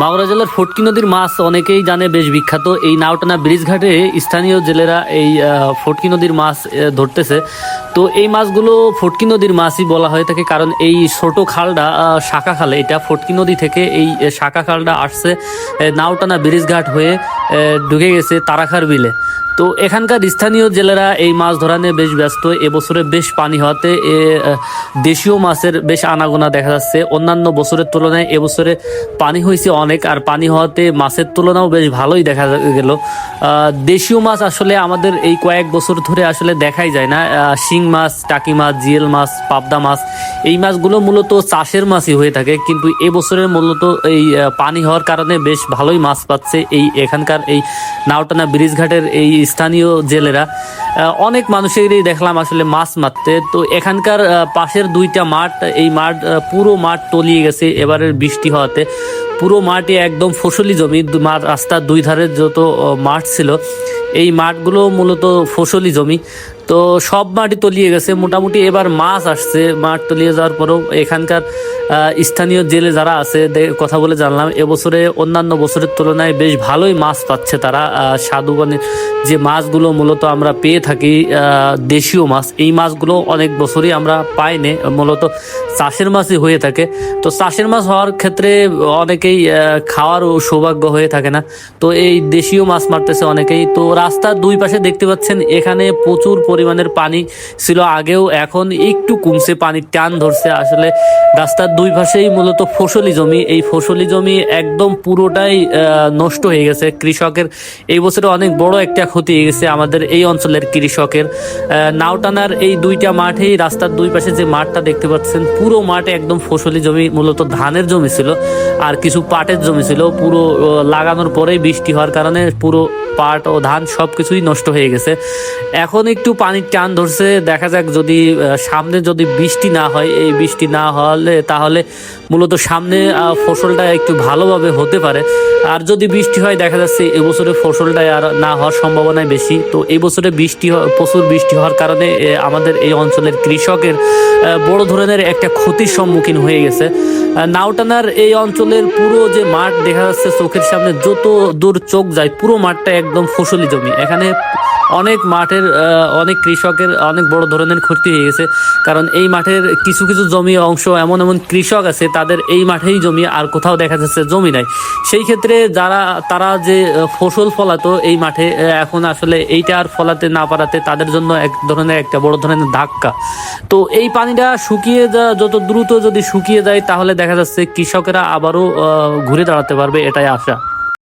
মাগুরা জেলার ফটকি নদীর মাছ অনেকেই জানে বেশ বিখ্যাত। এই নাওটানা ব্রিজ ঘাটে স্থানীয় জেলেরা এই ফটকি নদীর মাছ ধরতেছে। তো এই মাছগুলো ফটকি নদীর মাছই বলা হয়ে থাকে কারণ এই ছোট খালটা শাখা খালে, এটা ফটকি নদী থেকে এই শাখা খালটা আসছে নাওটানা ব্রিজ ঘাট হয়ে ঢুকে গেছে তারাখার বিলে। তো এখানকার স্থানীয় জেলেরা এই মাছ ধরা নিয়ে বেশ ব্যস্ত। এবছরে বেশ পানি হওয়াতে এ দেশীয় মাছের বেশ আনাগোনা দেখা যাচ্ছে। অন্যান্য বছরের তুলনায় এবছরে পানি হয়েছে অনেক আর পানি হওয়াতে মাছের তুলনাও বেশ ভালোই দেখা গেল। দেশীয় মাছ আসলে আমাদের এই কয়েক বছর ধরে আসলে দেখাই যায় না। শিং মাছ, টাকি মাছ, জিয়েল মাছ, পাবদা মাছ, এই মাছগুলো মূলত চাষের মাছই হয়ে থাকে। কিন্তু এবছরের মূলত এই পানি হওয়ার কারণে বেশ ভালোই মাছ পাচ্ছে এই এখানকার এই নাওটানা ব্রিজ ঘাটের এই স্থানীয় জেলেরা অনেক মানুষেরই দেখলাম আসলে মাছ মারতে। তো এখানকার পাশের দুইটা মাঠ, এই মাঠ পুরো মাঠ তলিয়ে গেছে, এবারের বৃষ্টি হওয়াতে। পুরো মাঠে একদম ফসলি জমি রাস্তার দুই ধারে যত মাঠ ছিল, এই মাঠগুলো মূলত ফসলি জমি। তো সব মাটি তলিয়ে গেছে। মোটামুটি এবার মাছ আসছে। মাঠ তলিয়ে যাওয়ার পরেও এখানকার স্থানীয় জেলে যারা আছে কথা বলে জানলাম, এবছরে, অন্যান্য বছরের তুলনায় বেশ ভালোই মাছ পাচ্ছে তারা। স্বাদুবনের যে মাছগুলো মূলত আমরা পেয়ে থাকি দেশীয় মাছ, এই মাছগুলো অনেক বছরই আমরা পাইনি। মূলত চাষের মাছই হয়ে থাকে। তো চাষের মাছ হওয়ার ক্ষেত্রে অনেকেই আহ, খাওয়ারও সৌভাগ্য হয়ে থাকে না। তো এই দেশীয় মাছ মারতেছে অনেকেই। তো রাস্তার দুই পাশে দেখতে পাচ্ছেন এখানে প্রচুর পরিমাণের পানি ছিল আগেও এখন একটু কমছে পানির টান ধরছে। আসলে রাস্তার দুই পাশেই মূলত ফসলি জমি। এই ফসলি জমি একদম পুরোটাই নষ্ট হয়ে গেছে। কৃষকের এই বছরে অনেক বড় একটা ক্ষতি হয়ে গেছে আমাদের এই অঞ্চলের কৃষকের। নাওটানার এই দুইটা মাঠেই রাস্তার দুই পাশে যে মাঠটা দেখতে পাচ্ছেন পুরো মাঠে একদম ফসলি জমি মূলত ধানের জমি ছিল। আর কিছু পাটের জমি ছিল, পুরো লাগানোর পরেই বৃষ্টি হওয়ার কারণে পুরো পাট ও ধান সব কিছুই নষ্ট হয়ে গেছে। এখন একটু পানির টান ধরছে, দেখা যাক যদি সামনে যদি বৃষ্টি না হয়, এই বৃষ্টি না হলে তাহলে মূলত সামনে ফসলটা একটু ভালোভাবে হতে পারে। আর যদি বৃষ্টি হয়, দেখা যাচ্ছে এবছরে ফসলটা আর না হওয়ার সম্ভাবনাই বেশি। তো এই বছরে বৃষ্টি প্রচুর বৃষ্টি হওয়ার কারণে আমাদের এই অঞ্চলের কৃষকের বড় ধরনের একটা ক্ষতির সম্মুখীন হয়ে গেছে। নাওটানার এই অঞ্চলের পুরো যে মাঠ, দেখা যাচ্ছে চোখের সামনে যত দূর চোখ যায়, পুরো মাঠটা একদম ফসলি জমি। এখানে অনেক মাঠের অনেক কৃষকের অনেক বড় ধরনের ক্ষতি হয়ে গেছে। কারণ এই মাঠের কিছু কিছু জমি অংশ, এমন এমন কৃষক আছে, তাদের এই মাঠেই জমি আর কোথাও দেখা যাচ্ছে জমি নাই। সেই ক্ষেত্রে যারা, তারা যে ফসল ফলাতো এই মাঠে এখন আসলে এইটা আর ফলাতে না পারাতে তাদের জন্য এক ধরনের একটা বড় ধরনের ধাক্কা। তো এই পানিটা শুকিয়ে যত দ্রুত যদি শুকিয়ে যায়, তাহলে দেখা যাচ্ছে কৃষকেরা আবারও ঘুরে দাঁড়াতে পারবে, এটাই আশা।